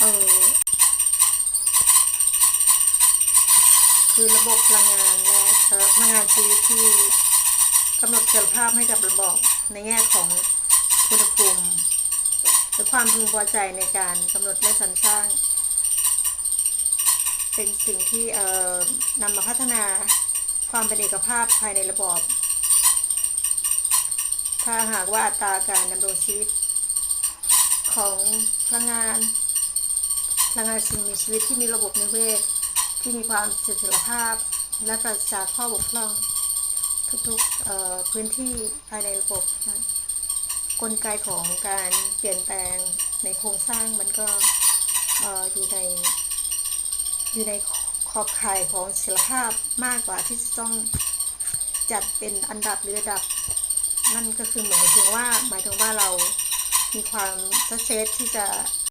เออคือระบบพลังงานและพลังงานชีวิตที่กำหนดเสถียรภาพให้กับระบบในแง่ของอุณหภูมิหรือความพึงพอใจในการกำหนดและสรรสร้าง เป็นสิ่งที่เอ่อนำมาพัฒนาความเป็นเอกภาพภายในระบอบ ถ้าหากว่าอัตราการดำรงชีวิตของพลังงาน พลังงานสิ่งมีชีวิตที่มีระบบนิเวศ ที่มีความเสถียรภาพ และปราศจากข้อบกพร่อง ทุกๆพื้นที่ภายในระบบนะกลไกของการเปลี่ยนแปลงในโครงสร้างมันก็เอ่อยู่ในอยู่ในขอบข่ายของเสถียรภาพมากกว่าที่จะต้องจัดเป็นอันดับหรือระดับ นั่นก็คือหมายถึงว่าหมายถึงว่าเรามีความสเซสที่จะ